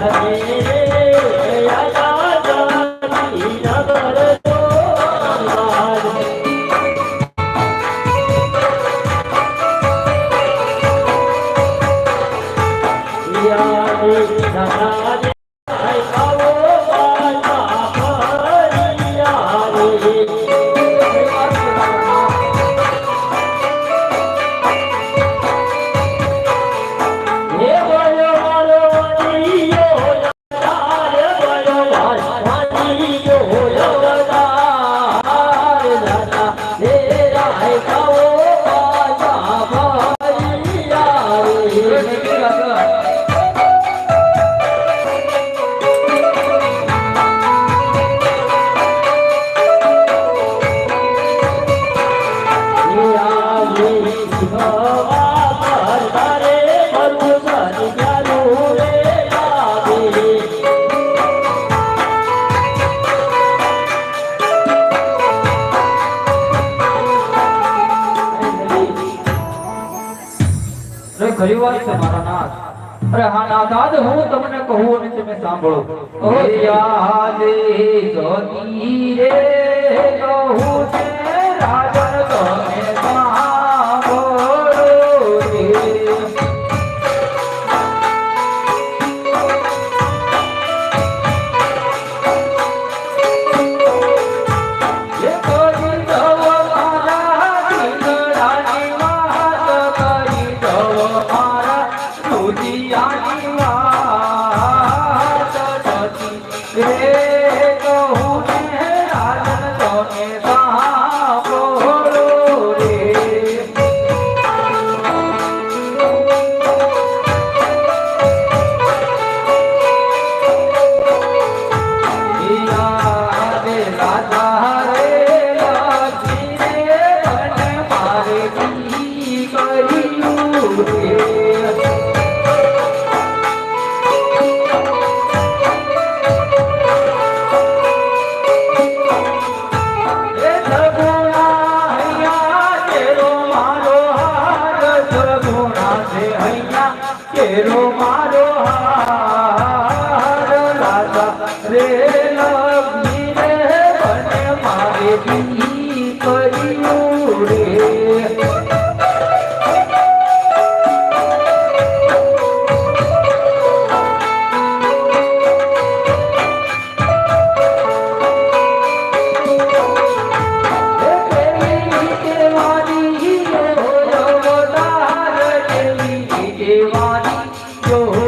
અરે ખરી વાત છે મારા અરે, હા આજ હું તમને કહું અને તમે સાંભળો. ઓ યાદે જોતી રે, કહું છે. છે અહીંયા કેરો મારો હાર देवानी जो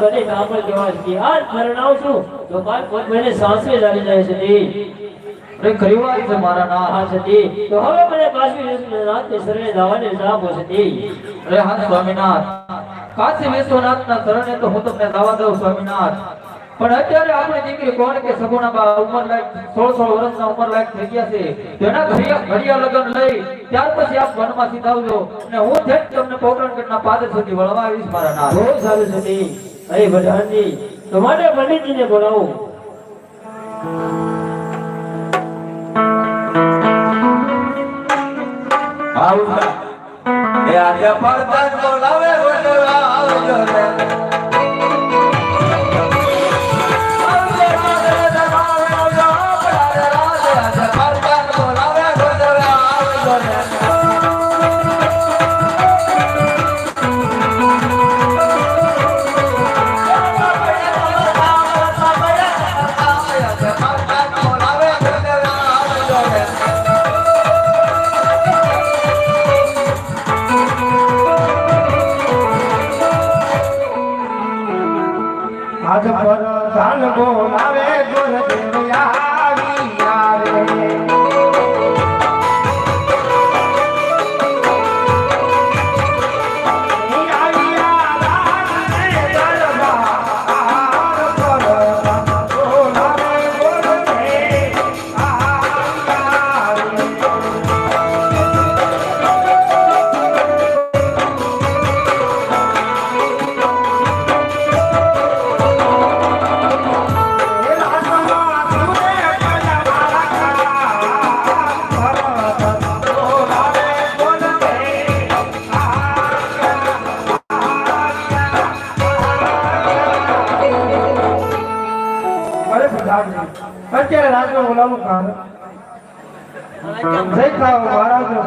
જો કામળ બને નામ જવા છે તો બાર કોઈ મને સાસરે જારી જાય છે દી ખરી વાત છે મારા ના હા છે તો હવે મને કાશી રાતે શરણે જવાને જાગો છે દી અરે હા સ્વામિનાથ કાશી વિશ્વનાથના શરણે તો હું તમને દાવા દઉં સ્વામીનાથ પણ અત્યારે આપણે દીકરી કોણ કે સગુણાબા ઉંમર લાયક સોળ સોળ વર્ષના ઉંમર લાયક થઈ ગયા છે? તેના ઘડિયા લગ્ન લઈ ત્યાર પછી આપ વનમાં સીધાવજો. અને હું ઠેઠ તમને પોકરણગઢના પાદર સુધી વળવા આવીશ મારા નામ બહુ સારું છે અરે ભગવાનજી તમારે પંડિતજીને બોલાવો. આવતા એ આજે પડતા બોલાવે બોલાવે આવજો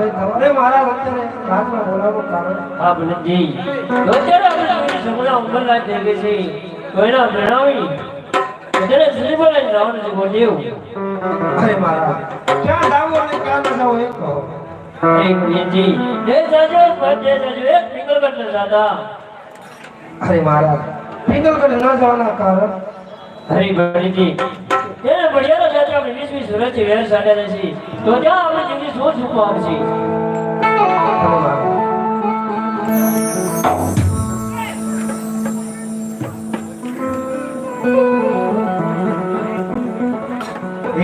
અરે મહારાજ અત્યારે રાજમાં બોલાવું કારણ હા ઉંમર છે. કોઈના પ્રણામી શ્રી બોલાવી જવાનું છે ગોડિયું અરે મહારાજ ક્યાં જાવું અને ક્યાં ન જાવું એ કહો. અરે ભલનજી જય જાજો જય જાજો. એક ફિંગર કરતા દાદા. અરે મહારાજ પિંગલગઢ ન જવાના કારણ. અરે ભલનજી એને બળિયારો સાથે આપણે વીસ વીસ વર્ષથી વેર સાડે રહેશે. તો ત્યાં આપણે જિંદગી શું છૂપવા આવશે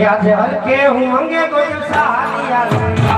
આજે હલકે હું અંગે કોઈ સહારી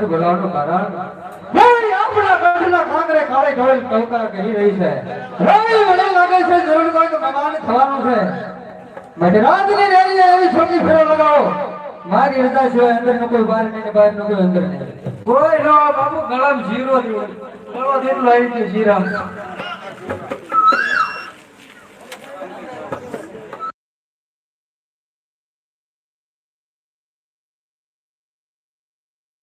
અંદર બોલાવવાનું કારણ? લાગે છે જરૂર કોઈ તો થવાનું છે. માટે રાજની રેલીએ એવી લગાવો. મારી રજા સિવાય અંદર નો કોઈ બહાર નહીં બહાર નો અંદર કોઈ નો બાબુ ગળામાં જીરો ગળો દીધો લઈ જીરા